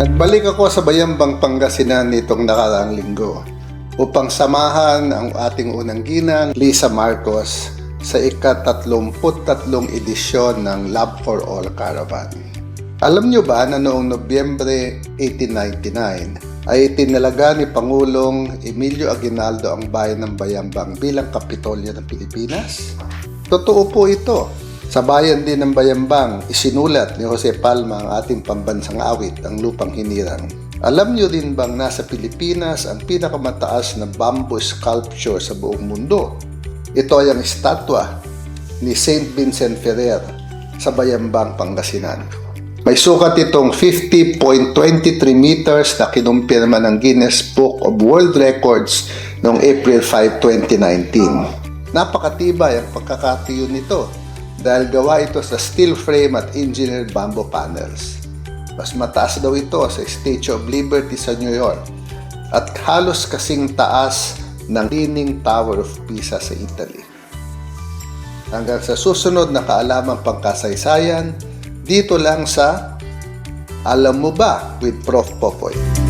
Nagbalik ako sa Bayambang Pangasinan nitong nakaraang linggo upang samahan ang ating unang ginang, Lisa Marcos, sa ika-33 edisyon ng Love for All Caravan. Alam nyo ba na noong Nobyembre 1899 ay itinalaga ni Pangulong Emilio Aguinaldo ang bayan ng Bayambang bilang kapitolyo ng Pilipinas? Totoo po ito. Sa bayan din ng Bayambang, isinulat ni Jose Palma ang ating pambansang awit, ang Lupang Hinirang. Alam nyo din bang nasa Pilipinas ang pinakamataas na bamboo sculpture sa buong mundo? Ito ay ang estatwa ni Saint Vincent Ferrer sa Bayambang, Pangasinan. May sukat itong 50.23 meters na kinumpirma ng Guinness Book of World Records noong April 5, 2019. Napakatibay ang pagkakatiyo nito dahil gawa ito sa steel frame at engineered bamboo panels. Mas mataas daw ito sa Statue of Liberty sa New York at halos kasing taas ng Leaning Tower of Pisa sa Italy. Hanggang sa susunod na kaalamang pangkasaysayan, dito lang sa Alam Mo Ba with Prof. Popoy.